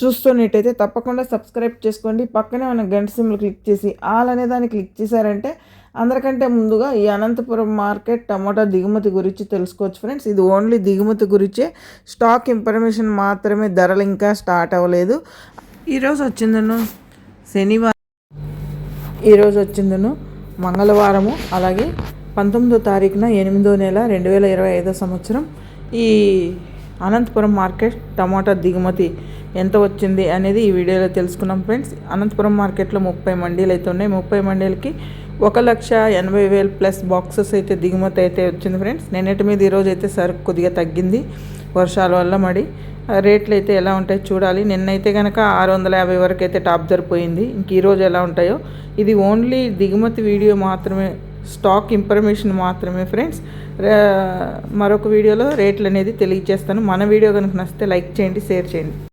చూస్తున్నట్టయితే తప్పకుండా సబ్స్క్రైబ్ చేసుకోండి. పక్కనే మన గంట సిమ్లు క్లిక్ చేసి ఆల్ అనే దాన్ని క్లిక్ చేశారంటే అందరికంటే ముందుగా ఈ అనంతపురం మార్కెట్ టమాటా దిగుమతి గురించి తెలుసుకోవచ్చు ఫ్రెండ్స్. ఇది ఓన్లీ దిగుమతి గురించే. స్టాక్ ఇన్ఫర్మేషన్ మాత్రమే ధరలు ఇంకా స్టార్ట్ అవ్వలేదు. ఈరోజు వచ్చిందను శనివారం. ఈరోజు వచ్చిందను మంగళవారము. అలాగే పంతొమ్మిదో తారీఖున ఎనిమిదో నెల రెండు వేల ఇరవై ఐదో సంవత్సరం. ఈ అనంతపురం మార్కెట్ టమాటా దిగుమతి ఎంత వచ్చింది అనేది ఈ వీడియోలో తెలుసుకున్నాం ఫ్రెండ్స్. అనంతపురం మార్కెట్లో ముప్పై మండీలు అయితే ఉన్నాయి. ముప్పై మండీలకి ఒక లక్ష ఎనభై వేలు ప్లస్ బాక్సెస్ అయితే దిగుమతి అయితే వచ్చింది ఫ్రెండ్స్. నిన్నటి మీద ఈరోజు అయితే సరుకు కొద్దిగా తగ్గింది. వర్షాల వల్ల మడి రేట్లు అయితే ఎలా ఉంటాయో చూడాలి. నిన్నైతే కనుక ఆరు వందల యాభై వరకు అయితే టాప్ జరిపోయింది ఇంక ఈరోజు ఎలా ఉంటాయో ఇది ఓన్లీ దిగుమతి వీడియో మాత్రమే స్టాక్ ఇన్ఫర్మేషన్ మాత్రమే ఫ్రెండ్స్. మరొక వీడియోలో రేట్లు అనేది తెలియజేస్తాను. మన వీడియో కనుక నచ్చితే లైక్ చేయండి షేర్ చేయండి.